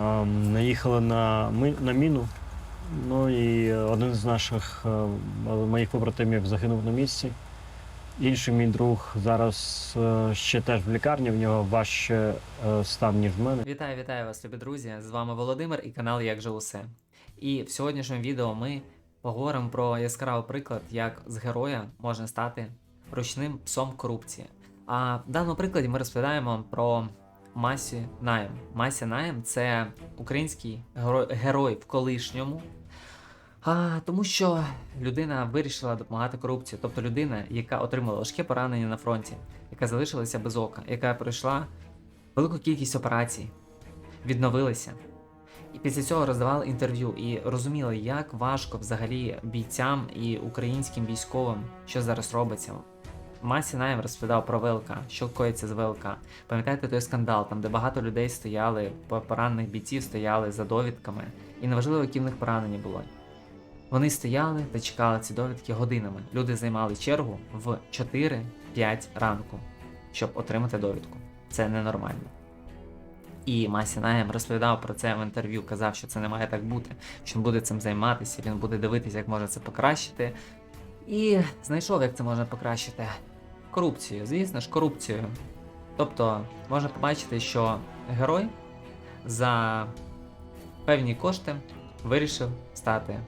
ем, наїхали на, на міну. Ну і один з наших е, моїх побратимів загинув на місці. Інший мій друг зараз е, ще теж в лікарні, в нього важче е, стан, ніж в мене. Вітаю, вітаю вас, любі друзі! З вами Володимир і канал Як же усе. І в сьогоднішньому відео ми поговоримо про яскравий приклад, як з героя можна стати ручним псом корупції. А в даному прикладі ми розповідаємо про Масі Наєм. Мася Наєм це український герой, герой в колишньому. А, тому що людина вирішила допомагати корупції, тобто людина, яка отримала важке поранення на фронті, яка залишилася без ока, яка пройшла велику кількість операцій, відновилися. І після цього роздавали інтерв'ю і розуміли, як важко взагалі бійцям і українським військовим, що зараз робиться. Масі Наєм розповідав про ВЛК, що коїться з ВЛК. Пам'ятаєте той скандал, там де багато людей стояли, поранених бійців стояли за довідками, і неважливо, які в них поранення було. Вони стояли та чекали ці довідки годинами. Люди займали чергу в 4-5 ранку, щоб отримати довідку. Це ненормально. І Масі Наєм розповідав про це в інтерв'ю, казав, що це не має так бути, що він буде цим займатися, він буде дивитися, як можна це покращити. І знайшов, як це можна покращити. Корупцією, звісно ж, корупцією. Тобто можна побачити, що герой за певні кошти вирішив стати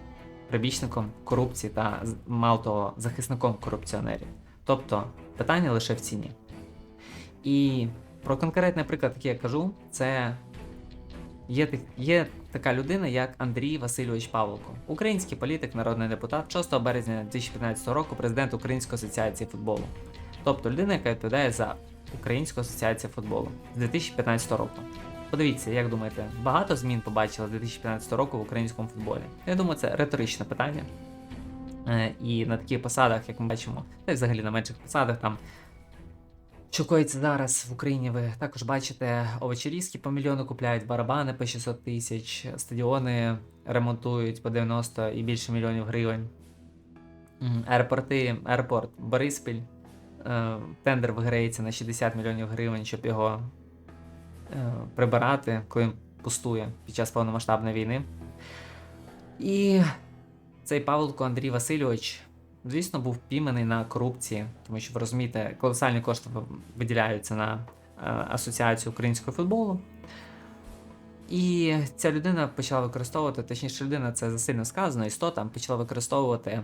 прибічником корупції та мало того, захисником корупціонерів. Тобто питання лише в ціні. І про конкретний приклад, який я кажу, це є, є така людина, як Андрій Васильович Павлко, український політик, народний депутат, 6 березня 2015 року, президент Української асоціації футболу. Тобто людина, яка відповідає за Українську асоціацію футболу з 2015 року. Подивіться, як думаєте, багато змін побачили з 2015 року в українському футболі? Я думаю, це риторичне питання. Е, І на таких посадах, як ми бачимо, та взагалі на менших посадах, там що коїться зараз в Україні, ви також бачите, овочерізки по мільйону купляють, барабани по 600 тисяч, стадіони ремонтують по 90 і більше мільйонів гривень. Аеропорти, аеропорт Бориспіль. Е, Тендер виграється на 60 мільйонів гривень, щоб його е, прибирати, коли пустує під час повномасштабної війни. І цей Павлко Андрій Васильович, звісно, був пійманий на корупції, тому що ви розумієте, колосальні кошти виділяються на е, асоціацію українського футболу. І ця людина почала використовувати, точніше, людина це засильно сказано, істота почала використовувати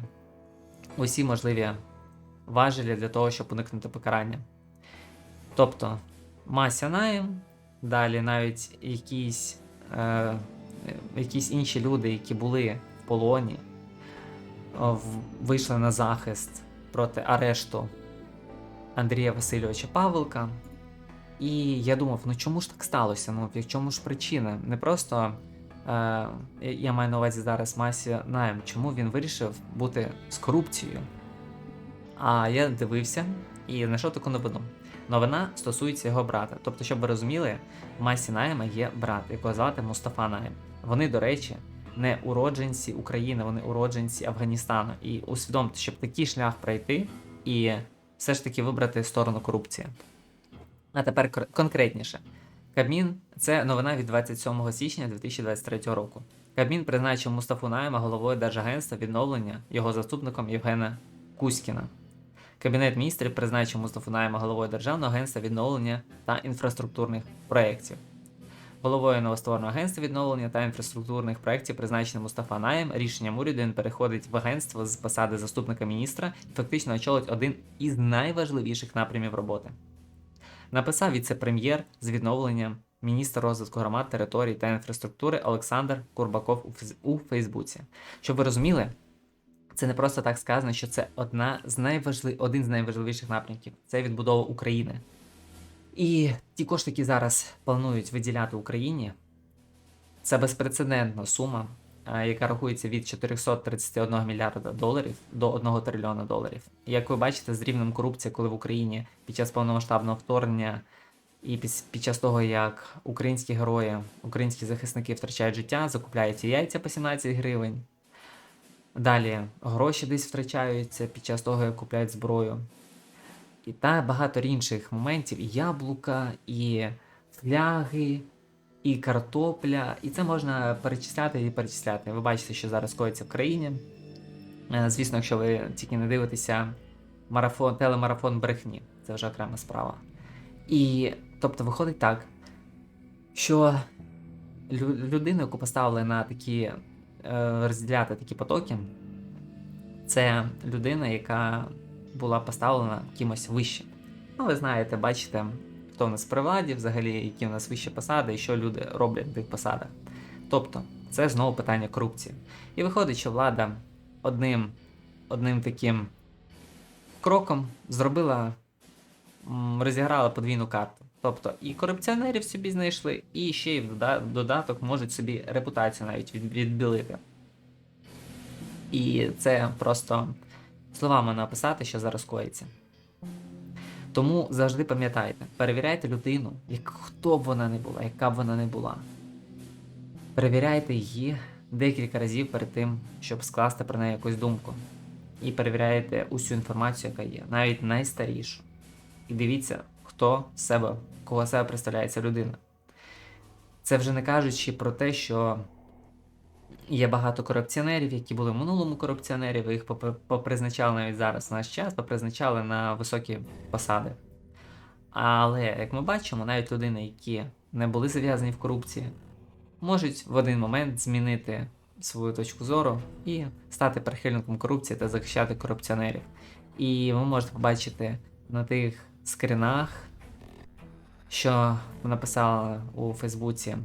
усі можливі важелі для того, щоб уникнути покарання. Тобто, Мася Наєм, далі навіть якісь, е, якісь інші люди, які були в полоні, вийшли на захист проти арешту Андрія Васильовича Павелка. І я думав, ну чому ж так сталося? Ну, в чому ж причина? Не просто е, я маю на увазі зараз Масі Наєм, чому він вирішив бути з корупцією? А я дивився і знайшов таку новину. Новина стосується його брата. Тобто, щоб ви розуміли, в Масі Наєма є брат, якого звати Мустафа Наєм. Вони, до речі, не уродженці України, вони уродженці Афганістану. І усвідомте, щоб такий шлях пройти і все ж таки вибрати сторону корупції. А тепер конкретніше. Кабмін це новина від 27 січня 2023 року. Кабмін призначив Мустафу Наєма головою Держагентства відновлення його заступником Євгена Кузькіна. Кабінет міністрів призначив Мустафу Наєма головою Державного агентства відновлення та інфраструктурних проєктів. Головою новоствореного агентства відновлення та інфраструктурних проєктів призначений Мустафа Наєм. Рішенням уряду він переходить в агентство з посади заступника міністра і фактично очолить один із найважливіших напрямів роботи. Написав віце-прем'єр з відновленням міністр розвитку громад, територій та інфраструктури Олександр Курбаков у Фейсбуці. Щоб ви розуміли, це не просто так сказано, що це одна з найважлив... один з найважливіших напрямків це відбудова України. І ті кошти, які зараз планують виділяти Україні, це безпрецедентна сума, яка рахується від 431 мільярда доларів до 1 трильйона доларів. Як ви бачите, з рівнем корупції, коли в Україні під час повномасштабного вторгнення і під, час того, як українські герої, українські захисники втрачають життя, закупляють ці яйця по 17 гривень. Далі гроші десь втрачаються під час того, як купляють зброю. І та багато інших моментів, і яблука, і фляги, і картопля, і це можна перечисляти і перечисляти. Ви бачите, що зараз коїться в країні. Е, Звісно, якщо ви тільки не дивитеся марафон, телемарафон брехні, це вже окрема справа. І тобто виходить так, що лю- людину, яку поставили на такі розділяти такі потоки, це людина, яка була поставлена кимось вище. Ну, ви знаєте, бачите, хто в нас при владі, взагалі, які в нас вищі посади і що люди роблять на тих посадах. Тобто, це знову питання корупції. І виходить, що влада одним, одним таким кроком зробила, розіграла подвійну карту. Тобто і корупціонерів собі знайшли, і ще й в додаток можуть собі репутацію навіть відбілити. І це просто словами написати, що зараз коїться. Тому завжди пам'ятайте, перевіряйте людину, як хто б вона не була, яка б вона не була. Перевіряйте її декілька разів перед тим, щоб скласти про неї якусь думку. І перевіряйте усю інформацію, яка є, навіть найстарішу. І дивіться, хто себе, кого себе представляє ця людина. Це вже не кажучи про те, що є багато корупціонерів, які були в минулому корупціонерів, їх попризначали навіть зараз в наш час, попризначали на високі посади. Але, як ми бачимо, навіть людини, які не були зав'язані в корупції, можуть в один момент змінити свою точку зору і стати прихильником корупції та захищати корупціонерів. І ви можете побачити на тих скрінах, що написала у Фейсбуці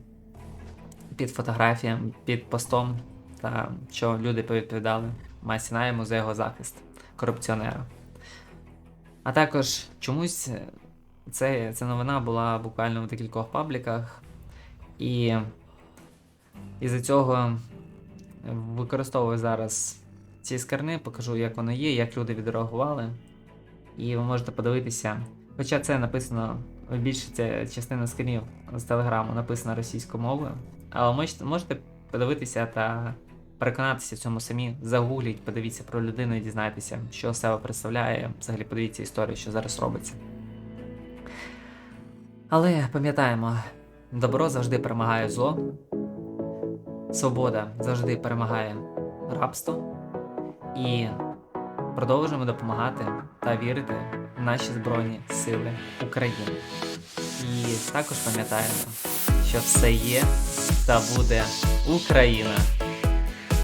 під фотографієм, під постом, та що люди повідповідали масі за його захист корупціонера. А також чомусь це, ця новина була буквально в декількох пабліках, і із-за цього використовую зараз ці скарни, покажу, як воно є, як люди відреагували. І ви можете подивитися. Хоча це написано, більше ця частина скринів з телеграму написана російською мовою. Але можете, подивитися та переконатися в цьому самі. Загугліть, подивіться про людину і дізнайтеся, що себе представляє. Взагалі подивіться історію, що зараз робиться. Але пам'ятаємо, добро завжди перемагає зло, свобода завжди перемагає рабство. І продовжуємо допомагати та вірити наші Збройні Сили України. І також пам'ятаємо, що все є та буде Україна.